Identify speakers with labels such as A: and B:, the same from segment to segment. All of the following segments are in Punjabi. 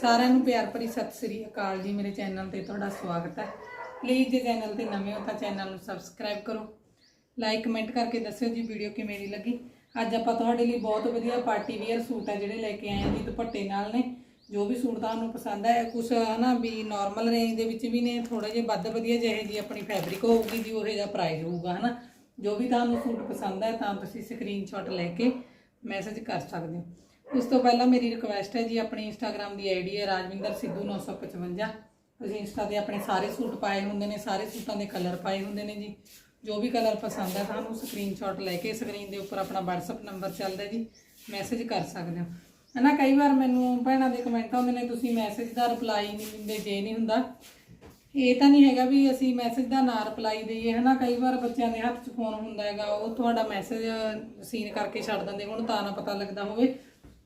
A: ਸਾਰਿਆਂ ਨੂੰ ਪਿਆਰ ਭਰੀ ਸਤਿ ਸ੍ਰੀ ਅਕਾਲ ਜੀ। ਮੇਰੇ ਚੈਨਲ ਤੇ ਤੁਹਾਡਾ ਸਵਾਗਤ ਹੈ। ਪਲੀਜ਼ ਜੇ ਚੈਨਲ ਤੇ ਨਵੇਂ ਹੋ ਤਾਂ ਚੈਨਲ ਨੂੰ ਸਬਸਕ੍ਰਾਈਬ ਕਰੋ। ਲਾਈਕ ਕਮੈਂਟ ਕਰਕੇ ਦੱਸਿਓ ਜੀ ਵੀਡੀਓ ਕਿਵੇਂ ਦੀ ਲੱਗੀ। ਅੱਜ ਆਪਾਂ ਤੁਹਾਡੇ ਲਈ ਬਹੁਤ ਵਧੀਆ ਪਾਰਟੀ ਵੇਅਰ ਸੂਟ ਹੈ ਜਿਹੜੇ ਲੈ ਕੇ ਆਏ ਹਾਂ ਜੀ, ਦੁਪੱਟੇ ਨਾਲ ਨੇ। ਜੋ ਵੀ ਸੂਟ ਤੁਹਾਨੂੰ ਪਸੰਦ ਹੈ ਕੁਝ ਹਨਾ ਵੀ ਨਾਰਮਲ ਰੇਂਜ ਦੇ ਵਿੱਚ ਵੀ ਨੇ ਥੋੜੇ ਜਿਹਾ ਵੱਧ ਵਧੀਆ ਜਿਹੇ ਜੀ ਆਪਣੀ ਫੈਬਰਿਕ ਹੋਊਗੀ ਜੀ, ਉਹੇ ਜਿਹਾ ਪ੍ਰਾਈਸ ਹੋਊਗਾ ਹਨਾ। ਜੋ ਵੀ ਤੁਹਾਨੂੰ ਸੂਟ ਪਸੰਦ ਹੈ ਤਾਂ ਤੁਸੀਂ ਸਕਰੀਨਸ਼ਾਟ ਲੈ ਕੇ ਮੈਸੇਜ ਕਰ ਸਕਦੇ ਹੋ। ਇਸ ਤੋਂ ਪਹਿਲਾਂ ਮੇਰੀ ਰਿਕੁਐਸਟ ਹੈ ਜੀ, ਆਪਣੀ ਇੰਸਟਾਗ੍ਰam ਦੀ ਆਈਡੀ ਹੈ ਰਾਜਵਿੰਦਰ ਸਿੱਧੂ 955 ਤੁਸੀਂ ਇੰਸਟਾ ਤੇ ਆਪਣੇ ਸਾਰੇ ਸੂਟ ਪਾਏ ਹੁੰਦੇ ਨੇ, ਸਾਰੇ ਸੂਟਾਂ ਦੇ ਕਲਰ ਪਾਏ ਹੁੰਦੇ ਨੇ ਜੀ। ਜੋ ਵੀ ਕਲਰ ਪਸੰਦ ਹੈ, ਤੁਹਾਨੂੰ ਸਕਰੀਨਸ਼ਾਟ ਲੈ ਕੇ ਸਕਰੀਨ ਦੇ ਉੱਪਰ ਆਪਣਾ WhatsApp ਨੰਬਰ ਚੱਲਦਾ ਜੀ। ਮੈਸੇਜ ਕਰ ਸਕਦੇ ਹੋ। ਹਨਾ ਕਈ ਵਾਰ ਮੈਨੂੰ ਭੈਣਾਂ ਦੇ ਕਮੈਂਟ ਆਉਂਦੇ ਨੇ, ਤੁਸੀਂ ਮੈਸੇਜ ਦਾ ਰਿਪਲਾਈ ਨਹੀਂ ਦਿੰਦੇ, ਜੇ ਨਹੀਂ ਹੁੰਦਾ। ਇਹ ਤਾਂ ਨਹੀਂ ਹੈਗਾ ਵੀ ਅਸੀਂ ਮੈਸੇਜ ਦਾ ਨਾ ਰਿਪਲਾਈ ਦਈਏ ਹਨਾ ਕਈ ਵਾਰ ਬੱਚਿਆਂ ਦੇ ਹੱਥ 'ਚ ਫੋਨ ਹੁੰਦਾ ਹੈਗਾ, ਉਹ ਤੁਹਾਡਾ ਮੈਸੇਜ ਸੀਨ ਕਰਕੇ ਛੱਡ ਦਿੰਦੇ ਹੁਣ ਤਾਂ ਨਾ ਪਤਾ ਲੱਗਦਾ ਹੋਵੇ।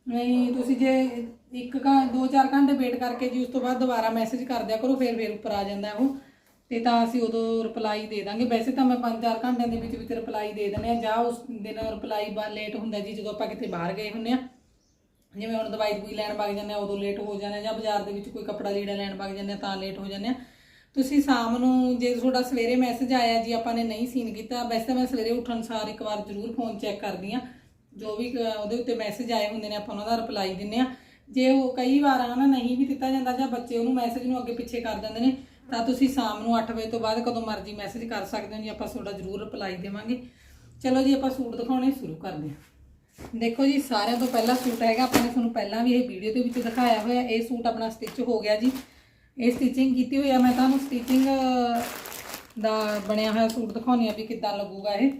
A: ਨਹੀਂ, ਤੁਸੀਂ ਜੇ ਇੱਕ ਘੰ, ਦੋ ਚਾਰ ਘੰਟੇ ਵੇਟ ਕਰਕੇ ਜੀ, ਉਸ ਤੋਂ ਬਾਅਦ ਦੁਬਾਰਾ ਮੈਸੇਜ ਕਰ ਦਿਆ ਕਰੋ, ਫਿਰ ਫਿਰ ਉੱਪਰ ਆ ਜਾਂਦਾ ਉਹ। ਤੇ ਤਾਂ ਅਸੀਂ ਉਦੋਂ ਰਿਪਲਾਈ ਦੇ ਦਾਂਗੇ। ਵੈਸੇ ਤਾਂ ਮੈਂ 5-4 ਘੰਟਿਆਂ ਦੇ ਵਿੱਚ ਵਿੱਚ ਰਿਪਲਾਈ ਦੇ ਦਿੰਦੇ ਆ ਜਾਂ ਉਸ ਦਿਨ ਰਿਪਲਾਈ ਬਾ ਲੇਟ ਹੁੰਦਾ ਜੀ, ਜਦੋਂ ਆਪਾਂ ਕਿਤੇ ਬਾਹਰ ਗਏ ਹੁੰਨੇ ਆ ਜਿਵੇਂ ਹੁਣ ਦਵਾਈ ਦਵਾਈ ਲੈਣ ਵਗ ਜਾਂਦੇ ਆ ਉਦੋਂ ਲੇਟ ਹੋ ਜਾਂਦੇ ਆ ਜਾਂ ਬਾਜ਼ਾਰ ਦੇ ਵਿੱਚ ਕੋਈ ਕੱਪੜਾ ਲੀੜਾ ਲੈਣ ਵਗ ਜਾਂਦੇ ਆ ਤਾਂ ਲੇਟ ਹੋ ਜਾਂਦੇ ਆ ਤੁਸੀਂ ਸ਼ਾਮ ਨੂੰ ਜੇ ਤੁਹਾਡਾ ਸਵੇਰੇ ਮੈਸੇਜ ਆਇਆ ਜੀ, ਆਪਾਂ ਨੇ ਨਹੀਂ ਸੀਨ ਕੀਤਾ। ਵੈਸੇ ਤਾਂ ਮੈਂ ਸਵੇਰੇ ਉੱਠਣ ਸਾਰ ਇੱਕ ਵਾਰ ਜ਼ਰੂਰ ਫੋਨ ਚੈੱਕ ਕਰਦੀ ਆ ਜੋ ਵੀ ਕ- ਉਹਦੇ ਉੱਤੇ ਮੈਸੇਜ ਆਏ ਹੁੰਦੇ ਨੇ, ਆਪਾਂ ਉਹਨਾਂ ਦਾ ਰਿਪਲਾਈ ਦਿੰਨੇ ਆ ਜੇ ਉਹ ਕਈ ਵਾਰ ਹਨਾ ਨਹੀਂ ਵੀ ਦਿੱਤਾ ਜਾਂਦਾ ਜਾਂ ਬੱਚੇ ਉਹਨੂੰ ਮੈਸੇਜ ਨੂੰ ਅੱਗੇ ਪਿੱਛੇ ਕਰ ਦਿੰਦੇ ਨੇ, ਤਾਂ ਤੁਸੀਂ ਸ਼ਾਮ ਨੂੰ 8 ਵਜੇ ਤੋਂ ਬਾਅਦ ਕਦੋਂ ਮਰਜ਼ੀ ਮੈਸੇਜ ਕਰ ਸਕਦੇ ਹੋ ਜੀ, ਆਪਾਂ ਤੁਹਾਡਾ ਜ਼ਰੂਰ ਰਿਪਲਾਈ ਦੇਵਾਂਗੇ। ਚਲੋ ਜੀ, ਆਪਾਂ ਸੂਟ ਦਿਖਾਉਣੇ ਸ਼ੁਰੂ ਕਰਦੇ ਹਾਂ। ਦੇਖੋ ਜੀ, ਸਾਰਿਆਂ ਤੋਂ ਪਹਿਲਾ ਸੂਟ ਹੈਗਾ, ਆਪਾਂ ਨੇ ਤੁਹਾਨੂੰ ਪਹਿਲਾਂ ਵੀ ਇਹ ਵੀਡੀਓ ਦੇ ਵਿੱਚ ਦਿਖਾਇਆ ਹੋਇਆ, ਇਹ ਸੂਟ ਆਪਣਾ ਸਟਿਚ ਹੋ ਗਿਆ ਜੀ। ਇਹ ਸਟਿਚਿੰਗ ਕੀਤੀ ਹੋਈ ਆ, ਮੈਂ ਤੁਹਾਨੂੰ ਸਟਿਚਿੰਗ ਦਾ ਬਣਿਆ ਹੋਇਆ ਸੂਟ ਦਿਖਾਉਣੀ ਆ ਵੀ ਕਿੱਦਾਂ ਲੱਗੂਗਾ ਇਹ।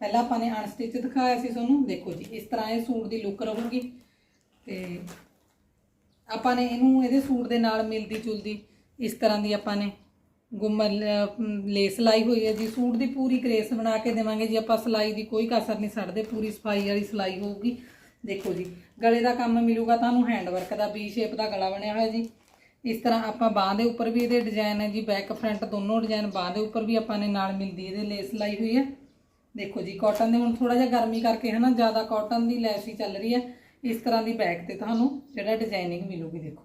A: ਪਹਿਲਾਂ ਆਪਾਂ ਨੇ ਅਨਸਟਿਚ ਦਿਖਾਇਆ ਸੀ ਤੁਹਾਨੂੰ। ਦੇਖੋ ਜੀ, ਇਸ ਤਰ੍ਹਾਂ ਇਹ ਸੂਟ ਦੀ ਲੁੱਕ ਰਹੂਗੀ। ਤੇ ਆਪਾਂ ਨੇ ਇਹਨੂੰ ਇਹਦੇ ਸੂਟ ਦੇ ਨਾਲ ਮਿਲਦੀ ਜੁਲਦੀ ਇਸ ਤਰ੍ਹਾਂ ਦੀ ਆਪਾਂ ਨੇ ਗੁੰਮਰ ਲੇਸ ਲਾਈ ਹੋਈ ਹੈ ਜੀ। ਸੂਟ ਦੀ ਪੂਰੀ ਗ੍ਰੇਸ ਬਣਾ ਕੇ ਦੇਵਾਂਗੇ ਜੀ। ਆਪਾਂ ਸਿਲਾਈ ਦੀ ਕੋਈ ਕਸਰ ਨਹੀਂ ਛੱਡਦੇ ਪੂਰੀ ਸਫ਼ਾਈ ਵਾਲੀ ਸਿਲਾਈ ਹੋਊਗੀ। ਦੇਖੋ ਜੀ, ਗਲੇ ਦਾ ਕੰਮ ਮਿਲੂਗਾ ਤੁਹਾਨੂੰ। ਹੈਂਡ ਵਰਕ ਦਾ ਵੀ ਸ਼ੇਪ ਦਾ ਗਲਾ ਬਣਿਆ ਹੋਇਆ ਜੀ। ਇਸ ਤਰ੍ਹਾਂ ਆਪਾਂ ਬਾਹ ਦੇ ਉੱਪਰ ਵੀ ਇਹਦੇ ਡਿਜ਼ਾਈਨ ਹੈ ਜੀ। ਬੈਕ ਫਰੰਟ ਦੋਨੋਂ ਡਿਜ਼ਾਈਨ ਬਾਹ ਦੇ ਉੱਪਰ ਵੀ ਆਪਾਂ ਨੇ ਨਾਲ ਮਿਲਦੀ ਇਹਦੇ ਲੇਸ ਲਾਈ ਹੋਈ ਹੈ। ਦੇਖੋ ਜੀ ਕਾਟਨ ਦੇ ਹੁਣ ਥੋੜਾ ਜਿਹਾ ਗਰਮੀ ਕਰਕੇ ਹਨਾ, ਜ਼ਿਆਦਾ ਕਾਟਨ ਦੀ ਲੈਸ ਹੀ ਚੱਲ ਰਹੀ ਹੈ। ਇਸ ਤਰ੍ਹਾਂ ਦੀ ਬੈਕ ਤੇ ਤੁਹਾਨੂੰ ਜਿਹੜਾ ਡਿਜ਼ਾਈਨਿੰਗ ਮਿਲੂਗੀ, ਦੇਖੋ।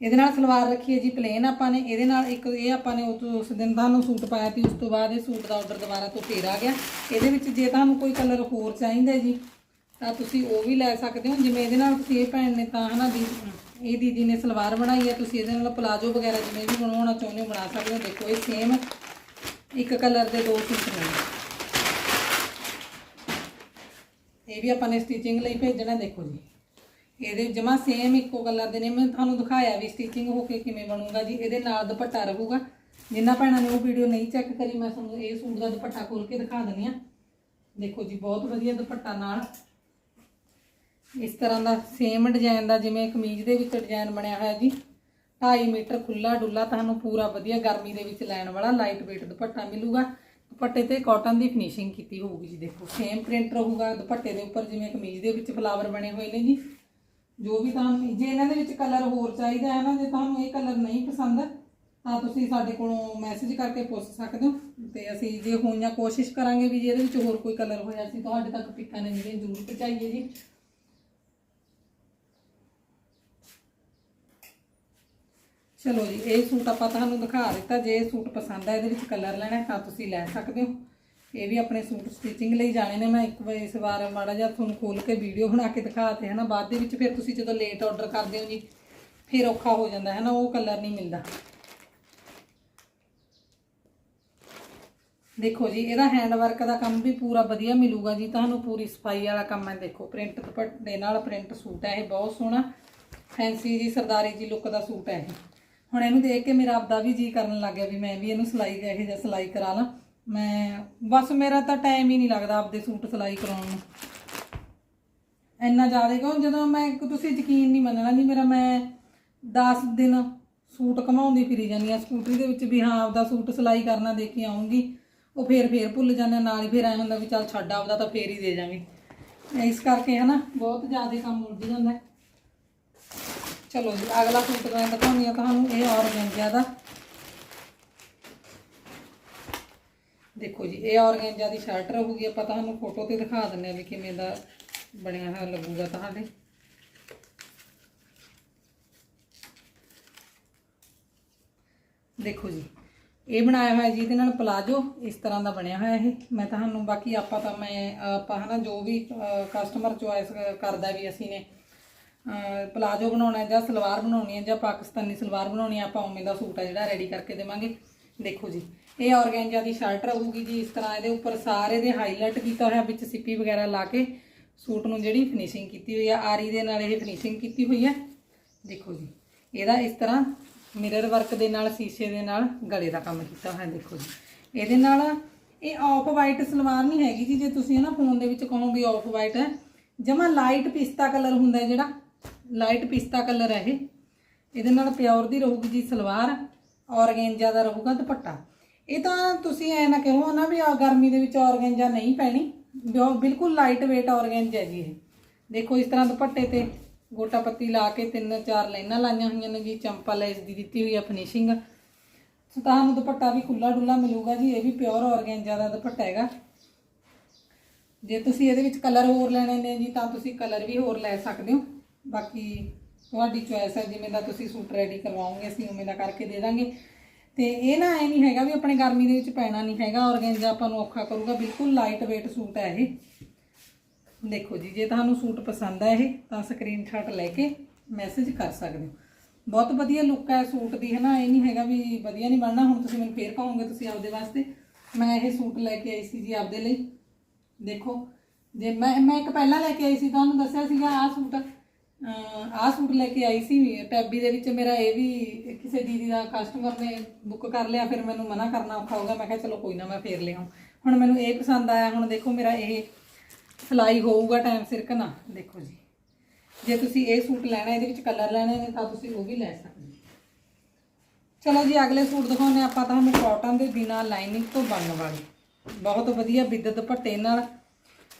A: ਇਹਦੇ ਨਾਲ ਸਲਵਾਰ ਰੱਖੀ ਹੈ ਜੀ ਪਲੇਨ ਆਪਾਂ ਨੇ। ਇਹਦੇ ਨਾਲ ਇੱਕ ਇਹ ਆਪਾਂ ਨੇ ਉਸ ਉਸ ਦਿਨ ਤੁਹਾਨੂੰ ਸੂਟ ਪਾਇਆ ਸੀ, ਉਸ ਤੋਂ ਬਾਅਦ ਇਹ ਸੂਟ ਦਾ ਆਰਡਰ ਦੁਬਾਰਾ ਤੋਂ ਫੇਰ ਆ ਗਿਆ। ਇਹਦੇ ਵਿੱਚ ਜੇ ਤੁਹਾਨੂੰ ਕੋਈ ਕਲਰ ਹੋਰ ਚਾਹੀਦਾ ਜੀ, ਤਾਂ ਤੁਸੀਂ ਉਹ ਵੀ ਲੈ ਸਕਦੇ ਹੋ। ਜਿਵੇਂ ਇਹਦੇ ਨਾਲ ਤੁਸੀਂ ਇਹ ਭੈਣ ਨੇ ਤਾਂ ਹਨਾ ਦੀ ਇਹ ਦੀਦੀ ਨੇ ਸਲਵਾਰ ਬਣਾਈ ਹੈ, ਤੁਸੀਂ ਇਹਦੇ ਨਾਲ ਪਲਾਜੋ ਵਗੈਰਾ ਜਿਵੇਂ ਵੀ ਬਣਾਉਣਾ ਚਾਹੁੰਦੇ ਹੋ, ਬਣਾ ਸਕਦੇ ਹੋ। ਦੇਖੋ, ਇਹ ਸੇਮ ਇੱਕ ਕਲਰ ਦੇ ਦੋ ਪੀਸ ਨੇ। ਇਹ ਵੀ ਆਪਾਂ ਨੇ ਸਟਿਚਿੰਗ ਲਈ ਭੇਜਣਾ, ਦੇਖੋ ਜੀ। ਇਹਦੇ ਜਮਾ ਸੇਮ ਇੱਕੋ ਕਲਰ ਦੇ ਨੇ। ਮੈਂ ਤੁਹਾਨੂੰ ਦਿਖਾਇਆ ਵੀ ਸਟਿਚਿੰਗ ਹੋ ਕੇ ਕਿਵੇਂ ਬਣੂਗਾ ਜੀ। ਇਹਦੇ ਨਾਲ ਦੁਪੱਟਾ ਰਹੂਗਾ। ਜਿੰਨਾ ਭੈਣਾਂ ਨੇ ਉਹ ਵੀਡੀਓ ਨਹੀਂ ਚੈੱਕ ਕਰੀ, ਮੈਂ ਤੁਹਾਨੂੰ ਇਹ ਸੂਟ ਦਾ ਦੁਪੱਟਾ ਖੋਲ ਕੇ ਦਿਖਾ ਦਿੰਦੀ ਆ ਦੇਖੋ ਜੀ, ਬਹੁਤ ਵਧੀਆ ਦੁਪੱਟਾ ਨਾਲ। ਇਸ ਤਰ੍ਹਾਂ ਦਾ ਸੇਮ ਡਿਜ਼ਾਈਨ ਦਾ ਜਿਵੇਂ ਕਮੀਜ਼ ਦੇ ਵਿੱਚ ਡਿਜ਼ਾਈਨ ਬਣਿਆ ਹੋਇਆ ਜੀ। 2.5 ਮੀਟਰ ਖੁੱਲਾ ਡੁੱਲਾ ਤੁਹਾਨੂੰ ਪੂਰਾ ਵਧੀਆ ਗਰਮੀ ਦੇ ਵਿੱਚ ਲੈਣ ਵਾਲਾ ਲਾਈਟ weight ਦੁਪੱਟਾ ਮਿਲੂਗਾ। ਦੁਪੱਟੇ ਤੇ ਕਾਟਨ ਦੀ ਫਿਨਿਸ਼ਿੰਗ ਕੀਤੀ ਹੋਊਗੀ ਜੀ ਦੇਖੋ। ਸੇਮ ਪ੍ਰਿੰਟ ਰਹੂਗਾ ਦੁਪੱਟੇ ਦੇ ਉੱਪਰ ਜਿਵੇਂ ਕਮੀਜ਼ ਦੇ ਵਿੱਚ ਫਲਾਵਰ ਬਣੇ ਹੋਏ ਨੇ ਜੀ। ਜੋ ਵੀ ਤੁਹਾਨੂੰ ਜੇ ਇਹਨਾਂ ਦੇ ਵਿੱਚ ਕਲਰ ਹੋਰ ਚਾਹੀਦਾ ਹੈ ਨਾ, ਜੇ ਤੁਹਾਨੂੰ ਇਹ ਕਲਰ ਨਹੀਂ ਪਸੰਦ, ਤਾਂ ਤੁਸੀਂ ਸਾਡੇ ਕੋਲੋਂ ਮੈਸੇਜ ਕਰਕੇ ਪੁੱਛ ਸਕਦੇ ਹੋ। ਤੇ ਅਸੀਂ ਜੇ ਹੋਈਆਂ ਕੋਸ਼ਿਸ਼ ਕਰਾਂਗੇ ਵੀ ਜੇ ਇਹਦੇ ਵਿੱਚ ਹੋਰ ਕੋਈ ਕਲਰ ਹੋਇਆ ਸੀ ਤੁਹਾਡੇ ਤੱਕ ਪਿਕਾਂ ਨੇ ਜਿਹੜੇ ਜ਼ਰੂਰ ਪਹੁੰਚਾਈਏ ਜੀ। ਚਲੋ ਜੀ, ਇਹ ਸੂਟ ਆਪਾਂ ਤੁਹਾਨੂੰ ਦਿਖਾ ਦਿੱਤਾ। ਜੇ ਇਹ ਸੂਟ ਪਸੰਦ ਆ, ਇਹਦੇ ਵਿੱਚ ਕਲਰ ਲੈਣਾ ਤਾਂ ਤੁਸੀਂ ਲੈ ਸਕਦੇ ਹੋ। ਇਹ ਵੀ ਆਪਣੇ ਸੂਟ ਸਟਿਚਿੰਗ ਲਈ ਜਾਣੇ ਨੇ। ਮੈਂ ਇੱਕ ਵਾਰ ਇਸ ਵਾਰ ਮਾੜਾ ਜਿਹਾ ਤੁਹਾਨੂੰ ਖੋਲ ਕੇ ਵੀਡੀਓ ਬਣਾ ਕੇ ਦਿਖਾਤੇ ਹੈ ਨਾ ਬਾਅਦ ਦੇ ਵਿੱਚ ਫਿਰ ਤੁਸੀਂ ਜਦੋਂ ਲੇਟ ਆਰਡਰ ਕਰਦੇ ਹੋ ਜੀ, ਫਿਰ ਔਖਾ ਹੋ ਜਾਂਦਾ ਹੈ ਨਾ ਉਹ ਕਲਰ ਨਹੀਂ ਮਿਲਦਾ। ਦੇਖੋ ਜੀ, ਇਹਦਾ ਹੈਂਡ ਵਰਕ ਦਾ ਕੰਮ ਵੀ ਪੂਰਾ ਵਧੀਆ ਮਿਲੂਗਾ ਜੀ। ਤੁਹਾਨੂੰ ਪੂਰੀ ਸਫ਼ਾਈ ਵਾਲਾ ਕੰਮ ਹੈ। ਦੇਖੋ ਪ੍ਰਿੰਟ ਦੁਪੱਟੇ ਨਾਲ ਪ੍ਰਿੰਟ ਸੂਟ ਹੈ, ਇਹ ਬਹੁਤ ਸੋਹਣਾ। ਫੈਂਸੀ ਜੀ ਸਰਦਾਰੀ ਜੀ ਲੁੱਕ ਦਾ ਸੂਟ ਹੈ ਇਹ। ਹੁਣ ਇਹਨੂੰ ਦੇਖ ਕੇ ਮੇਰਾ ਆਪਦਾ ਵੀ ਜੀ ਕਰਨ ਲੱਗ ਗਿਆ ਵੀ ਮੈਂ ਵੀ ਇਹਨੂੰ ਸਿਲਾਈ ਇਹੋ ਜਿਹਾ ਸਿਲਾਈ ਕਰਾ ਲਾਂ। ਮੈਂ ਬਸ ਮੇਰਾ ਤਾਂ ਟਾਈਮ ਹੀ ਨਹੀਂ ਲੱਗਦਾ ਆਪਦੇ ਸੂਟ ਸਿਲਾਈ ਕਰਾਉਣ ਨੂੰ। ਇੰਨਾ ਜ਼ਿਆਦਾ ਕਿਉਂ? ਜਦੋਂ ਮੈਂ ਤੁਸੀਂ ਯਕੀਨ ਨਹੀਂ ਮੰਨਣਾ ਜੀ ਮੇਰਾ ਮੈਂ 10 ਦਿਨ ਸੂਟ ਘਮਾਉਂਦੀ ਫਿਰੀ ਜਾਂਦੀ ਆ ਸਕੂਟਰੀ ਦੇ ਵਿੱਚ ਵੀ ਹਾਂ ਆਪਦਾ ਸੂਟ ਸਿਲਾਈ ਕਰਨਾ ਦੇ ਕੇ ਆਉਂਗੀ, ਉਹ ਫੇਰ ਫੇਰ ਭੁੱਲ ਜਾਂਦਾ ਨਾਲ ਹੀ ਫੇਰ ਐ ਹੁੰਦਾ ਵੀ ਚੱਲ ਛੱਡ ਆਪਦਾ ਤਾਂ ਫੇਰ ਹੀ ਦੇ ਜਾਵਾਂਗੇ ਇਸ ਕਰਕੇ ਹਨਾ, ਬਹੁਤ ਜ਼ਿਆਦਾ ਕੰਮ ਉਲਝ ਜਾਂਦਾ। ਚਲੋ ਜੀ, ਅਗਲਾ ਸੂਟ ਮੈਂ ਦਿਖਾਉਂਦੀ ਆ ਤੁਹਾਨੂੰ, ਇਹ ਔਰਗੈਂਜਾ ਦਾ। ਦੇਖੋ ਜੀ, ਇਹ ਔਰਗੈਂਜਾ ਦੀ ਸ਼ਰਟ ਰਹੂਗੀ, ਆਪਾਂ ਤੁਹਾਨੂੰ ਫੋਟੋ ਤੇ ਦਿਖਾ ਦਿੰਨੇ ਆ ਵੀ ਕਿਵੇਂ ਦਾ ਬਣਿਆ ਹੋਇਆ ਲੱਗੂਗਾ ਤੁਹਾਡੇ। ਦੇਖੋ ਜੀ, ਇਹ ਬਣਾਇਆ ਹੋਇਆ ਜੀ, ਇਹਦੇ ਨਾਲ ਪਲਾਜੋ ਇਸ ਤਰ੍ਹਾਂ ਦਾ ਬਣਿਆ ਹੋਇਆ ਇਹ। ਮੈਂ ਤੁਹਾਨੂੰ ਬਾਕੀ ਆਪਾਂ ਤਾਂ ਮੈਂ, ਆਪਾਂ ਹਨਾ, ਜੋ ਵੀ ਕਸਟਮਰ ਚੁਆਇਸ ਕਰਦਾ ਵੀ ਅਸੀਂ ਨੇ ਪਲਾਜੋ ਬਣਾਉਣਾ ਜਾਂ ਸਲਵਾਰ ਬਣਾਉਣੀ ਹੈ ਜਾਂ ਪਾਕਿਸਤਾਨੀ ਸਲਵਾਰ ਬਣਾਉਣੀ ਹੈ, ਆਪਾਂ ਉਵੇਂ ਦਾ ਸੂਟ ਆ ਜਿਹੜਾ ਰੈਡੀ ਕਰਕੇ ਦੇਵਾਂਗੇ। ਦੇਖੋ ਜੀ, ਇਹ ਔਰਗੈਂਜਾ ਦੀ ਸ਼ਰਟ ਰਹੂਗੀ ਜੀ, ਇਸ ਤਰ੍ਹਾਂ ਇਹਦੇ ਉੱਪਰ ਸਾਰੇ ਦੇ ਹਾਈਲਾਈਟ ਕੀਤਾ ਹੋਇਆ, ਵਿੱਚ ਸਿੱਪੀ ਵਗੈਰਾ ਲਾ ਕੇ ਸੂਟ ਨੂੰ ਜਿਹੜੀ ਫਿਨਿਸ਼ਿੰਗ ਕੀਤੀ ਹੋਈ ਆ ਆਰੀ ਦੇ ਨਾਲ ਇਹ ਫਿਨਿਸ਼ਿੰਗ ਕੀਤੀ ਹੋਈ ਹੈ। ਦੇਖੋ ਜੀ, ਇਹਦਾ ਇਸ ਤਰ੍ਹਾਂ ਮਿਰਰ ਵਰਕ ਦੇ ਨਾਲ, ਸ਼ੀਸ਼ੇ ਦੇ ਨਾਲ ਗਲੇ ਦਾ ਕੰਮ ਕੀਤਾ ਹੋਇਆ, ਦੇਖੋ ਜੀ। ਇਹਦੇ ਨਾਲ ਇਹ ਆਫ ਵਾਈਟ ਸਲਵਾਰ ਨਹੀਂ ਹੈਗੀ ਜੀ, ਜੇ ਤੁਸੀਂ ਨਾ ਫੋਨ ਦੇ ਵਿੱਚ ਕਹੋਗੇ ਵੀ ਆਫ ਵਾਈਟ ਹੈ, ਜਮਾ ਲਾਈਟ ਪਿਸਤਾ ਕਲਰ ਹੁੰਦਾ ਜਿਹੜਾ ਲਾਈਟ ਪਿਸਤਾ ਕਲਰ ਹੈ ਇਹ। ਇਹਦੇ ਨਾਲ ਪਿਓਰ ਦੀ ਰਹੂਗੀ ਜੀ ਸਲਵਾਰ, ਔਰਗੈਂਜਾ ਦਾ ਰਹੂਗਾ ਦੁਪੱਟਾ। ਇਹ ਤਾਂ ਤੁਸੀਂ ਐ ਨਾ ਕਹੋ ਨਾ ਵੀ ਆ ਗਰਮੀ ਦੇ ਵਿੱਚ ਔਰਗੈਂਜਾ ਨਹੀਂ ਪੈਣੀ। ਬਿਓ- ਬਿਲਕੁਲ ਲਾਈਟ weight ਔਰਗੈਂਜਾ ਹੈ ਜੀ ਇਹ। ਦੇਖੋ ਇਸ ਤਰ੍ਹਾਂ ਦੁਪੱਟੇ ਤੇ ਗੋਟਾ ਪੱਤੀ ਲਾ ਕੇ ਤਿੰਨ ਚਾਰ ਲਾਈਨਾਂ ਲਾਈਆਂ ਹੋਈਆਂ ਨੇ ਜੀ, ਚੰਪਾ ਲੈਸ ਦੀ ਦਿੱਤੀ ਹੋਈ ਆ ਫਿਨਿਸ਼ਿੰਗ ਸੋ ਤੁਹਾਨੂੰ ਦੁਪੱਟਾ ਵੀ ਖੁੱਲਾ ਡੁੱਲਾ ਮਿਲੂਗਾ ਜੀ, ਇਹ ਵੀ ਪਿਓਰ ਔਰਗੈਂਜਾ ਦਾ ਦੁਪੱਟਾ ਹੈਗਾ। ਜੇ ਤੁਸੀਂ ਇਹਦੇ ਵਿੱਚ ਕਲਰ ਹੋਰ ਲੈਣੇ ਨੇ ਜੀ, ਤਾਂ ਤੁਸੀਂ ਕਲਰ ਵੀ ਹੋਰ ਲੈ ਸਕਦੇ ਹੋ। ਬਾਕੀ ਤੁਹਾਡੀ ਚੁਆਇਸ ਹੈ, ਜਿਵੇਂ ਦਾ ਤੁਸੀਂ ਸੂਟ ਰੈਡੀ ਕਰਵਾਓਗੇ, ਅਸੀਂ ਉਵੇਂ ਦਾ ਕਰਕੇ ਦੇ ਦਾਂਗੇ। ਤੇ ਇਹ ਨਾ ਐ ਨਹੀਂ ਹੈਗਾ ਵੀ ਆਪਣੇ ਗਰਮੀ ਦੇ ਵਿੱਚ ਪੈਣਾ ਨਹੀਂ ਹੈਗਾ, ਔਰਗੈਂਜਾ ਆਪਾਂ ਨੂੰ ਔਖਾ ਕਰੂਗਾ, ਬਿਲਕੁਲ ਲਾਈਟ weight ਸੂਟ ਹੈ ਇਹ। ਦੇਖੋ ਜੀ, ਜੇ ਤੁਹਾਨੂੰ ਸੂਟ ਪਸੰਦ ਹੈ ਇਹ, ਤਾਂ ਸਕਰੀਨਸ਼ਾਟ ਲੈ ਕੇ ਮੈਸੇਜ ਕਰ ਸਕਦੇ ਹੋ। ਬਹੁਤ ਵਧੀਆ ਲੁੱਕ ਹੈ ਸੂਟ ਦੀ ਹੈ ਨਾ ਇਹ ਨਹੀਂ ਹੈਗਾ ਵੀ ਵਧੀਆ ਨਹੀਂ ਬਣਨਾ, ਹੁਣ ਤੁਸੀਂ ਮੈਨੂੰ ਫੇਰ ਕਹੋਗੇ ਤੁਸੀਂ ਆਪਦੇ ਵਾਸਤੇ। ਮੈਂ ਇਹ ਸੂਟ ਲੈ ਕੇ ਆਈ ਸੀ ਜੀ ਆਪਦੇ ਲਈ। ਦੇਖੋ, ਜੇ ਮੈਂ ਮੈਂ ਇੱਕ ਪਹਿਲਾਂ ਲੈ ਕੇ ਆਈ ਸੀ, ਤੁਹਾਨੂੰ ਦੱਸਿਆ ਸੀਗਾ ਆਹ ਸੂਟ। ਆਹ ਸੂਟ ਲੈ ਕੇ ਆਈ ਸੀ ਟੈਬੀ ਦੇ ਵਿੱਚ। ਮੇਰਾ ਇਹ ਵੀ ਕਿਸੇ ਦੀਦੀ ਦਾ ਕਸਟਮਰ ਨੇ ਬੁੱਕ ਕਰ ਲਿਆ, ਫਿਰ ਮੈਨੂੰ ਮਨਾ ਕਰਨਾ ਔਖਾ ਹੋਗਾ ਮੈਂ ਕਿਹਾ ਚਲੋ ਕੋਈ ਨਾ, ਮੈਂ ਫੇਰ ਲਿਆਉਂ ਹੁਣ ਮੈਨੂੰ ਇਹ ਪਸੰਦ ਆਇਆ। ਹੁਣ ਦੇਖੋ ਮੇਰਾ ਇਹ ਸਿਲਾਈ ਹੋਊਗਾ ਟਾਈਮ ਸਿਰ ਕਿ ਨਾ। ਦੇਖੋ ਜੀ। ਜੇ ਤੁਸੀਂ ਇਹ ਸੂਟ ਲੈਣਾ, ਇਹਦੇ ਵਿੱਚ ਕਲਰ ਲੈਣੇ ਨੇ, ਤਾਂ ਤੁਸੀਂ ਉਹ ਵੀ ਲੈ ਸਕਦੇ ਚਲੋ ਜੀ, ਅਗਲੇ ਸੂਟ ਦਿਖਾਉਂਦੇ ਹਾਂ। ਆਪਾਂ ਤੁਹਾਨੂੰ ਕਾਟਨ ਦੇ ਬਿਨਾ ਲਾਈਨਿੰਗ ਤੋਂ ਬਣਨ ਵਾਲੇ ਬਹੁਤ ਵਧੀਆ ਬਿੱਦ ਦੁਪੱਟੇ ਨਾਲ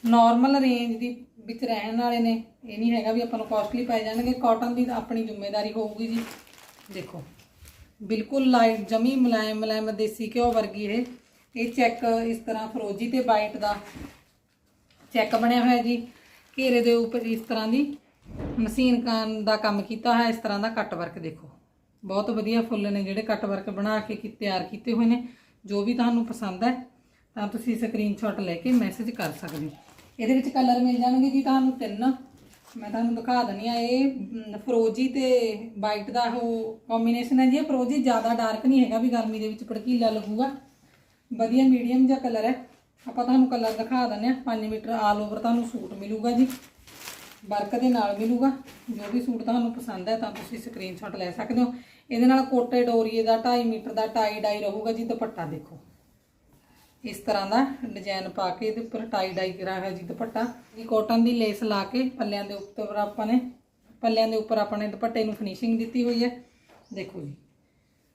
A: ਨਾਰਮਲ ਰੇਂਜ ਦੀ ਵਿੱਚ ਰਹਿਣ ਵਾਲੇ ਨੇ, ਇਹ ਨਹੀਂ ਹੈਗਾ ਵੀ ਆਪਾਂ ਨੂੰ ਕਾਸਟਲੀ ਪੈ ਜਾਣਗੇ। ਕਾਟਨ ਦੀ ਤਾਂ ਆਪਣੀ ਜ਼ਿੰਮੇਵਾਰੀ ਹੋਊਗੀ ਜੀ। ਦੇਖੋ, ਬਿਲਕੁਲ ਲਾਈਟ ਜਮੀ ਮਲਾਇਮ, ਮੁਲਾਇਮ ਦੇਸੀ ਘਿਓ ਵਰਗੀ ਇਹ। ਇਹ ਚੈੱਕ ਇਸ ਤਰ੍ਹਾਂ ਫਰੋਜੀ ਤੇ ਵਾਈਟ ਦਾ ਚੈੱਕ ਬਣਿਆ ਹੋਇਆ ਜੀ। ਘੇਰੇ ਦੇ ਉੱਪਰ ਇਸ ਤਰ੍ਹਾਂ ਦੀ ਮਸ਼ੀਨ ਕਾਨ ਦਾ ਕੰਮ ਕੀਤਾ ਹੋਇਆ, ਇਸ ਤਰ੍ਹਾਂ ਦਾ ਕੱਟ ਵਰਕ ਦੇਖੋ। ਬਹੁਤ ਵਧੀਆ ਫੁੱਲ ਨੇ ਜਿਹੜੇ ਕੱਟ ਵਰਕ ਬਣਾ ਕੇ ਕੀ ਤਿਆਰ ਕੀਤੇ ਹੋਏ ਨੇ। ਜੋ ਵੀ ਤੁਹਾਨੂੰ ਪਸੰਦ ਹੈ, ਤਾਂ ਤੁਸੀਂ ਸਕਰੀਨਸ਼ਾਟ ਲੈ ਕੇ ਮੈਸੇਜ ਕਰ ਸਕਦੇ ਹੋ। ਇਹਦੇ ਵਿੱਚ ਕਲਰ ਮਿਲ ਜਾਣਗੇ ਜੀ ਤੁਹਾਨੂੰ ਤਿੰਨ। ਮੈਂ ਤੁਹਾਨੂੰ ਦਿਖਾ ਦਨੀ ਆ ਇਹ ਫਰੋਜੀ ਤੇ ਵਾਈਟ ਦਾ ਉਹ ਕੰਬੀਨੇਸ਼ਨ ਹੈ ਜੀ। ਇਹ ਫਰੋਜੀ ਜ਼ਿਆਦਾ ਡਾਰਕ ਨਹੀਂ ਹੈਗਾ ਵੀ ਗਰਮੀ ਦੇ ਵਿੱਚ ਭੜਕੀਲਾ ਲੱਗੂਗਾ। ਵਧੀਆ ਮੀਡੀਅਮ ਜਿਹਾ ਕਲਰ ਹੈ। ਆਪਾਂ ਤੁਹਾਨੂੰ ਕਲਰ ਦਿਖਾ ਦਿੰਦੇ ਆ 5 ਮੀਟਰ ਆਲ ਓਵਰ ਤੁਹਾਨੂੰ ਸੂਟ ਮਿਲੂਗਾ ਜੀ। ਵਰਕ ਦੇ ਨਾਲ ਮਿਲੂਗਾ। ਜੋ ਵੀ ਸੂਟ ਤੁਹਾਨੂੰ ਪਸੰਦ ਹੈ ਤਾਂ ਤੁਸੀਂ ਸਕਰੀਨਸ਼ਾਟ ਲੈ ਸਕਦੇ ਹੋ। ਇਹਦੇ ਨਾਲ ਕੋਟੇ ਡੋਰੀਏ ਦਾ 2.5 ਮੀਟਰ ਦਾ ਟਾਈ ਡਾਈ ਰਹੂਗਾ ਜੀ, ਦੁਪੱਟਾ ਦੇਖੋ। ਇਸ ਤਰ੍ਹਾਂ ਦਾ ਡਿਜ਼ਾਈਨ ਪਾ ਕੇ ਇਹਦੇ ਉੱਪਰ ਟਾਈ ਡਾਈ ਕਰਾ ਹੋਇਆ ਜੀ ਦੁਪੱਟਾ। ਜੀ ਕੋਟਨ ਦੀ ਲੇਸ ਲਾ ਕੇ ਪੱਲਿਆਂ ਦੇ ਉੱਪਰ ਆਪਾਂ ਨੇ, ਪੱਲਿਆਂ ਦੇ ਉੱਪਰ ਆਪਾਂ ਨੇ ਦੁਪੱਟੇ ਨੂੰ ਫਿਨਿਸ਼ਿੰਗ ਦਿੱਤੀ ਹੋਈ ਹੈ। ਦੇਖੋ ਜੀ,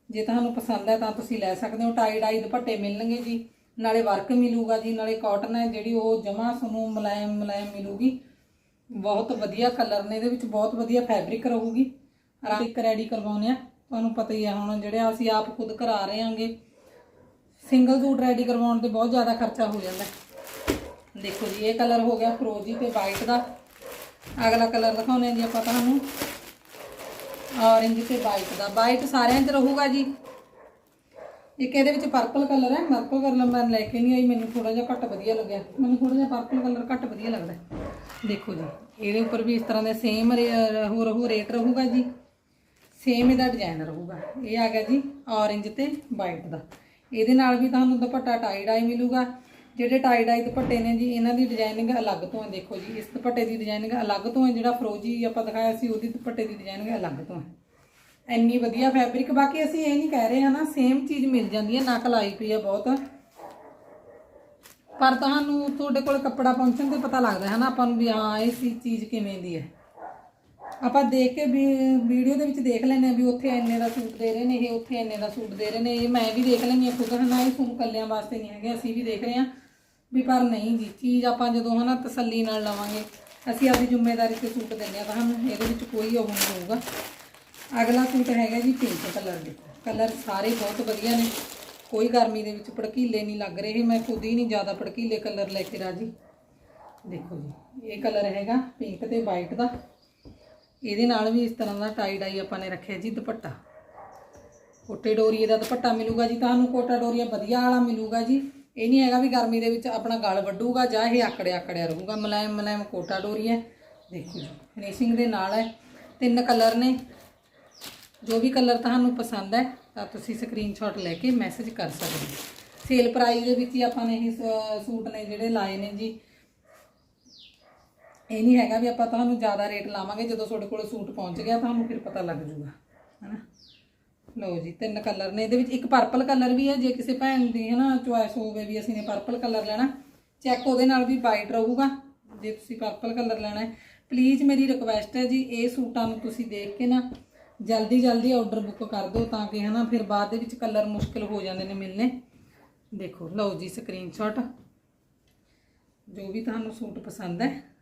A: ਜੇ ਤੁਹਾਨੂੰ ਪਸੰਦ ਹੈ ਤਾਂ ਤੁਸੀਂ ਲੈ ਸਕਦੇ ਹੋ। ਟਾਈ ਡਾਈ ਦੁਪੱਟੇ ਮਿਲਣਗੇ ਜੀ, ਨਾਲੇ ਵਰਕ ਮਿਲੂਗਾ ਜੀ, ਨਾਲੇ ਕਾਟਨ ਹੈ ਜਿਹੜੀ ਉਹ ਜਮਾ ਤੁਹਾਨੂੰ ਮੁਲਾਇਮ ਮੁਲਾਇਮ ਮਿਲੂਗੀ। ਬਹੁਤ ਵਧੀਆ ਕਲਰ ਨੇ, ਇਹਦੇ ਵਿੱਚ ਬਹੁਤ ਵਧੀਆ ਫੈਬਰਿਕ ਰਹੂਗੀ। ਇੱਕ ਰੈਡੀ ਕਰਵਾਉਨੇ ਆ ਤੁਹਾਨੂੰ ਪਤਾ ਹੀ ਹੈ ਹੁਣ ਜਿਹੜੇ ਅਸੀਂ ਆਪ ਖੁਦ ਕਰਾ ਰਹੇ ਹਾਂਗੇ ਸਿੰਗਲ ਸੂਟ ਰੈਡੀ ਕਰਵਾਉਣ ਤੇ ਬਹੁਤ ਜ਼ਿਆਦਾ ਖਰਚਾ ਹੋ ਜਾਂਦਾ ਦੇਖੋ ਜੀ, ਇਹ ਕਲਰ ਹੋ ਗਿਆ ਫਰੋਜੀ ਤੇ ਵਾਈਟ ਦਾ। ਅਗਲਾ ਕਲਰ ਦਿਖਾਉਨੇ ਜੀ ਆਪਾਂ ਤੁਹਾਨੂੰ। ਔਰੇਂਜ ਤੇ ਵਾਈਟ ਦਾ। ਵਾਈਟ ਸਾਰਿਆਂ 'ਚ ਰਹੂਗਾ ਜੀ। ਇੱਕ ਇਹਦੇ ਵਿੱਚ ਪਰਪਲ ਕਲਰ ਹੈ। ਪਰਪਲ ਕਲਰ ਮੈਂ ਲੈ ਕੇ ਨਹੀਂ ਆਈ, ਮੈਨੂੰ ਥੋੜਾ ਜਿਹਾ ਘੱਟ ਵਧੀਆ ਲੱਗਿਆ। ਮੈਨੂੰ ਥੋੜਾ ਜਿਹਾ ਪਰਪਲ ਕਲਰ ਘੱਟ ਵਧੀਆ ਲੱਗਦਾ ਦੇਖੋ ਜੀ, ਇਹਦੇ ਉੱਪਰ ਵੀ ਇਸ ਤਰ੍ਹਾਂ ਦੇ ਸੇਮ ਹੋ ਰਹੂ ਰੇਟ ਰਹੂਗਾ ਜੀ। ਸੇਮ ਇਹਦਾ ਡਿਜ਼ਾਈਨ ਰਹੂਗਾ। ਇਹ ਆ ਗਿਆ ਜੀ ਔਰੇਂਜ ਤੇ ਵਾਈਟ ਦਾ। ਇਹਦੇ ਨਾਲ ਵੀ ਤੁਹਾਨੂੰ ਦੁਪੱਟਾ ਟਾਈ ਡਾਈ ਮਿਲੂਗਾ। ਜਿਹੜੇ ਟਾਈ ਡਾਈ ਦੁਪੱਟੇ ਨੇ ਜੀ, ਇਹਨਾਂ ਦੀ ਡਿਜ਼ਾਈਨਿੰਗ ਅਲੱਗ ਤੋਂ ਹੈ। ਦੇਖੋ ਜੀ, ਇਸ ਦੁਪੱਟੇ ਦੀ ਡਿਜ਼ਾਈਨਿੰਗ ਅਲੱਗ ਤੋਂ ਹੈ। ਜਿਹੜਾ ਫਰੋਜੀ ਆਪਾਂ ਦਿਖਾਇਆ ਸੀ, ਉਹਦੀ ਦੁਪੱਟੇ ਦੀ ਡਿਜ਼ਾਈਨਿੰਗ ਅਲੱਗ ਤੋਂ ਹੈ। ਇੰਨੀ ਵਧੀਆ ਫੈਬਰਿਕ ਬਾਕੀ ਅਸੀਂ ਇਹ ਨਹੀਂ ਕਹਿ ਰਹੇ ਹਨਾ ਸੇਮ ਚੀਜ਼ ਮਿਲ ਜਾਂਦੀ ਹੈ। ਨਕਲ ਆਈ ਪਈ ਹੈ ਬਹੁਤ। ਪਰ ਤੁਹਾਨੂੰ ਤੁਹਾਡੇ ਕੋਲ ਕੱਪੜਾ ਪਹੁੰਚਣ ਤੇ ਪਤਾ ਲੱਗਦਾ ਹੈ ਨਾ ਆਪਾਂ ਨੂੰ ਵੀ, ਹਾਂ, ਇਹ ਸੀ ਚੀਜ਼ ਕਿਵੇਂ ਦੀ ਹੈ। ਆਪਾਂ ਦੇਖ ਕੇ ਵੀ, ਵੀਡੀਓ ਦੇ ਵਿੱਚ ਦੇਖ ਲੈਂਦੇ ਆ ਵੀ ਉੱਥੇ ਇੰਨੇ ਦਾ ਸੂਟ ਦੇ ਰਹੇ ਨੇ, ਇਹ ਉੱਥੇ ਇੰਨੇ ਦਾ ਸੂਟ ਦੇ ਰਹੇ ਨੇ, ਇਹ ਮੈਂ ਵੀ ਦੇਖ ਲੈਂਦੀ ਆ ਖੁਦ, ਹਨਾ, ਇਹ ਤੁਹਾਨੂੰ ਕੱਲਿਆਂ ਵਾਸਤੇ ਨਹੀਂ ਹੈਗੇ, ਅਸੀਂ ਵੀ ਦੇਖ ਰਹੇ ਆ ਵੀ ਪਰ ਨਹੀਂ ਜੀ, ਚੀਜ਼ ਆਪਾਂ ਜਦੋਂ, ਹਨਾ, ਤਸੱਲੀ ਨਾਲ ਲਵਾਂਗੇ, ਅਸੀਂ ਆਪਣੀ ਜ਼ਿੰਮੇਵਾਰੀ ਤੇ ਸੂਟ ਦਿੰਦੇ ਆ ਤੁਹਾਨੂੰ ਇਹਦੇ ਵਿੱਚ ਕੋਈ ਉਹ ਨਹੀਂ ਹੋਊਗਾ। ਅਗਲਾ ਸੂਟ ਹੈਗਾ ਜੀ ਪਿੰਕ ਕਲਰ ਦੇ ਕਲਰ ਸਾਰੇ ਬਹੁਤ ਵਧੀਆ ਨੇ, ਕੋਈ ਗਰਮੀ ਦੇ ਵਿੱਚ ਭੜਕੀਲੇ ਨਹੀਂ ਲੱਗ ਰਹੇ, ਮੈਂ ਖੁਦ ਹੀ ਨਹੀਂ ਜ਼ਿਆਦਾ ਭੜਕੀਲੇ ਕਲਰ ਲੈ ਕੇ ਰਾਜੀ। ਦੇਖੋ ਜੀ, ਇਹ ਕਲਰ ਹੈਗਾ ਪਿੰਕ ਤੇ ਵਾਈਟ ਦਾ। ਇਹਦੇ ਨਾਲ ਵੀ ਇਸ ਤਰ੍ਹਾਂ ਦਾ ਟਾਈ ਡਾਈ ਆਪਾਂ ਨੇ ਰੱਖਿਆ ਜੀ ਦੁਪੱਟਾ। ਕੋਟੇ ਡੋਰੀਏ ਦਾ ਦੁਪੱਟਾ ਮਿਲੂਗਾ ਜੀ ਤੁਹਾਨੂੰ ਕੋਟਾ ਡੋਰੀਆ ਵਧੀਆ ਵਾਲਾ ਮਿਲੂਗਾ ਜੀ। ਇਹ ਨਹੀਂ ਹੈਗਾ ਵੀ ਗਰਮੀ ਦੇ ਵਿੱਚ ਆਪਣਾ ਗਲ ਵੱਡੂਗਾ ਜਾਂ ਇਹ ਆਕੜਿਆ ਆਕੜਿਆ ਰਹੂਗਾ ਮੁਲਾਇਮ ਮੁਲਾਇਮ ਕੋਟਾ ਡੋਰੀ ਦੇਖੋ ਜੀ ਫਿਨਿਸ਼ਿੰਗ ਦੇ ਨਾਲ ਹੈ। ਤਿੰਨ ਕਲਰ ਨੇ। ਜੋ ਵੀ ਕਲਰ ਤੁਹਾਨੂੰ ਪਸੰਦ ਹੈ, ਤਾਂ ਤੁਸੀਂ ਸਕਰੀਨਸ਼ਾਟ ਲੈ ਕੇ ਮੈਸੇਜ ਕਰ ਸਕਦੇ ਹੋ। ਸੇਲ ਪ੍ਰਾਈਸ ਦੇ ਵਿੱਚ ਹੀ ਆਪਾਂ ਨੇ ਇਹ ਸੂਟ ਨੇ ਜਿਹੜੇ ਲਾਏ ਨੇ ਜੀ। ਇਹ ਨਹੀਂ ਹੈਗਾ ਵੀ ਆਪਾਂ ਤੁਹਾਨੂੰ ਜ਼ਿਆਦਾ ਰੇਟ ਲਾਵਾਂਗੇ, ਜਦੋਂ ਤੁਹਾਡੇ ਕੋਲ ਸੂਟ ਪਹੁੰਚ ਗਿਆ, ਤੁਹਾਨੂੰ ਫਿਰ ਪਤਾ ਲੱਗ ਜੂਗਾ ਹੈਨਾ? ਲਓ ਜੀ, ਤਿੰਨ ਕਲਰ ਨੇ। ਇਹਦੇ ਵਿੱਚ ਇੱਕ ਪਰਪਲ ਕਲਰ ਵੀ ਹੈ, ਜੇ ਕਿਸੇ ਭੈਣ ਦੀ ਹੈ ਨਾ ਚੁਆਇਸ ਹੋਵੇ ਵੀ ਅਸੀਂ ਨੇ ਪਰਪਲ ਕਲਰ ਲੈਣਾ ਚੈੱਕ ਉਹਦੇ ਨਾਲ ਵੀ ਵਾਈਟ ਰਹੂਗਾ, ਜੇ ਤੁਸੀਂ ਪਰਪਲ ਕਲਰ ਲੈਣਾ ਹੈ। ਪਲੀਜ਼ ਮੇਰੀ ਰਿਕੁਐਸਟ ਹੈ ਜੀ, ਇਹ ਸੂਟਾਂ ਨੂੰ ਤੁਸੀਂ ਦੇਖ ਕੇ ਨਾ ਜਲਦੀ ਜਲਦੀ ਆਰਡਰ ਬੁੱਕ ਕਰ ਦਿਓ, ਤਾਂ ਕਿ, ਹਨਾ, ਫਿਰ ਬਾਅਦ ਦੇ ਵਿੱਚ ਕਲਰ ਮੁਸ਼ਕਿਲ ਹੋ ਜਾਂਦੇ ਨੇ ਮਿਲਨੇ ਦੇਖੋ, ਲਓ ਜੀ ਸਕਰੀਨਸ਼ਾਟ ਜੋ ਵੀ ਤੁਹਾਨੂੰ ਸੂਟ ਪਸੰਦ ਹੈ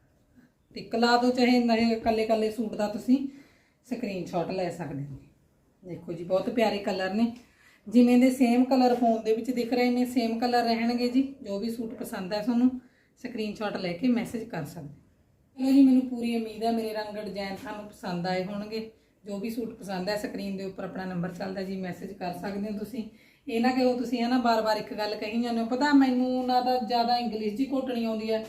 A: ਟਿਕ ਲਾ ਦਿਓ ਚਾਹੇ ਨਵੇਂ ਕੱਲੇ ਕੱਲੇ ਸੂਟ ਦਾ ਤੁਸੀਂ ਸਕਰੀਨਸ਼ਾਟ ਲੈ ਸਕਦੇ ਹੋ। ਦੇਖੋ ਜੀ, ਬਹੁਤ ਪਿਆਰੇ ਕਲਰ ਨੇ। ਜਿਵੇਂ ਦੇ ਸੇਮ ਕਲਰ ਫੋਨ ਦੇ ਵਿੱਚ ਦਿਖ ਰਹੇ ਨੇ ਸੇਮ ਕਲਰ ਰਹਿਣਗੇ ਜੀ। ਜੋ ਵੀ ਸੂਟ ਪਸੰਦ ਹੈ ਤੁਹਾਨੂੰ ਸਕਰੀਨਸ਼ਾਟ ਲੈ ਕੇ ਮੈਸੇਜ ਕਰ ਸਕਦੇ ਹੋ। ਚਲੋ ਜੀ, ਮੈਨੂੰ ਪੂਰੀ ਉਮੀਦ ਹੈ ਮੇਰੇ ਰੰਗ ਡਿਜ਼ਾਈਨ ਤੁਹਾਨੂੰ ਪਸੰਦ ਆਏ ਹੋਣਗੇ। ਜੋ ਵੀ ਸੂਟ ਪਸੰਦ ਹੈ ਸਕਰੀਨ ਦੇ ਉੱਪਰ ਆਪਣਾ ਨੰਬਰ ਚੱਲਦਾ ਜੀ ਮੈਸੇਜ ਕਰ ਸਕਦੇ ਹੋ ਤੁਸੀਂ। ਇਹ ਨਾ ਕਿ ਉਹ ਤੁਸੀਂ ਹੈ ਨਾ ਬਾਰ-ਬਾਰ ਇੱਕ ਗੱਲ ਕਹੀ ਜਾਂਦੇ ਹੋ, ਪਤਾ, ਮੈਨੂੰ ਨਾ ਤਾਂ ਜ਼ਿਆਦਾ ਇੰਗਲਿਸ਼ ਦੀ ਘੋਟਣੀ ਆਉਂਦੀ ਹੈ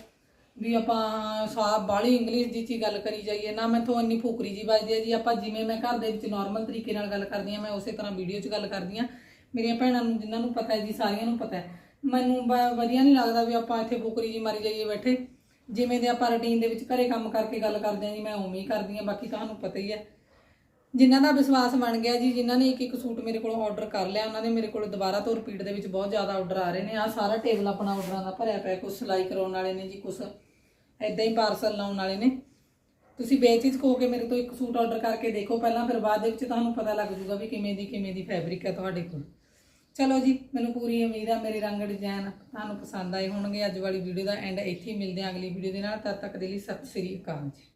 A: ਵੀ ਆਪਾਂ ਸਾਬ ਬਾਲੀ ਇੰਗਲਿਸ਼ ਦੀ ਚ ਹੀ ਗੱਲ ਕਰੀ ਜਾਈਏ, ਨਾ ਮੈਥੋਂ ਇੰਨੀ ਫੁਕਰੀ ਜੀ ਵੱਜਦੀ ਹੈ ਜੀ। ਆਪਾਂ ਜਿਵੇਂ ਮੈਂ ਘਰ ਦੇ ਵਿੱਚ ਨਾਰਮਲ ਤਰੀਕੇ ਨਾਲ ਗੱਲ ਕਰਦੀ ਹਾਂ, ਮੈਂ ਉਸੇ ਤਰ੍ਹਾਂ ਵੀਡੀਓ 'ਚ ਗੱਲ ਕਰਦੀ ਹਾਂ। ਮੇਰੀਆਂ ਭੈਣਾਂ ਨੂੰ, ਜਿਨ੍ਹਾਂ ਨੂੰ ਪਤਾ ਹੈ ਜੀ, ਸਾਰਿਆਂ ਨੂੰ ਪਤਾ ਹੈ। ਮੈਨੂੰ ਬ- ਵਧੀਆ ਨਹੀਂ ਲੱਗਦਾ ਵੀ ਆਪਾਂ ਇੱਥੇ ਫੁਕਰੀ ਜੀ ਮਾਰੀ ਜਾਈਏ ਬੈਠੇ। ਜਿਵੇਂ ਦੇ ਆਪਾਂ ਰੁਟੀਨ ਦੇ ਵਿੱਚ ਘਰੇ ਕੰਮ ਕਰਕੇ ਗੱਲ ਕਰਦੇ ਹਾਂ ਜੀ, ਮੈਂ ਉਵੇਂ ਹੀ ਕਰਦੀ ਹਾਂ, ਬਾਕੀ ਤੁਹਾਨੂੰ ਪਤਾ ਹੀ ਹੈ। ਜਿਨ੍ਹਾਂ ਦਾ ਵਿਸ਼ਵਾਸ ਬਣ ਗਿਆ ਜੀ, ਜਿਨ੍ਹਾਂ ਨੇ ਇੱਕ ਇੱਕ ਸੂਟ ਮੇਰੇ ਕੋਲ ਆਰਡਰ ਕਰ ਲਿਆ, ਉਹਨਾਂ ਦੇ ਮੇਰੇ ਕੋਲ ਦੁਬਾਰਾ ਤੋਂ ਰਿਪੀਟ ਦੇ ਵਿੱਚ ਬਹੁਤ ਜ਼ਿਆਦਾ ਆਰਡਰ ਆ ਰਹੇ ਨੇ। ਆ ਸਾਰਾ ਟੇਬਲ ਆਪਣਾ ਆਰਡਰਾਂ ਦਾ ਭਰਿਆ ਪਿਆ ਕੁਝ ਸਿਲਾਈ ਕਰਾਉਣ ਵਾਲੇ ਨੇ ਜੀ ਕੁਝ ਐਦਾਂ ਹੀ ਪਾਰਸਲ ਲਾਉਣ ਵਾਲੇ ਨੇ। ਤੁਸੀਂ ਬੇਚਿਜਕ ਹੋ ਕੇ ਮੇਰੇ ਤੋਂ ਇੱਕ ਸੂਟ ਆਰਡਰ ਕਰਕੇ ਦੇਖੋ ਪਹਿਲਾਂ, ਫਿਰ ਬਾਅਦ ਦੇ ਵਿੱਚ ਤੁਹਾਨੂੰ ਪਤਾ ਲੱਗ ਜੂਗਾ ਵੀ ਕਿਵੇਂ ਦੀ ਕਿਵੇਂ ਦੀ ਫੈਬਰਿਕ ਹੈ ਤੁਹਾਡੇ ਕੋਲ। ਚਲੋ ਜੀ, ਮੈਨੂੰ ਪੂਰੀ ਉਮੀਦ ਆ, ਮੇਰੇ ਰੰਗ ਡਿਜ਼ਾਈਨ ਤੁਹਾਨੂੰ ਪਸੰਦ ਆਏ ਹੋਣਗੇ। ਅੱਜ ਵਾਲੀ ਵੀਡੀਓ ਦਾ ਐਂਡ ਇੱਥੇ ਹੀ ਮਿਲਦੇ ਹਾਂ ਅਗਲੀ ਵੀਡੀਓ ਦੇ ਨਾਲ। ਤਦ ਤੱਕ ਦੇ ਲਈ ਸਤਿ ਸ੍ਰੀ ਅਕਾਲ ਜੀ।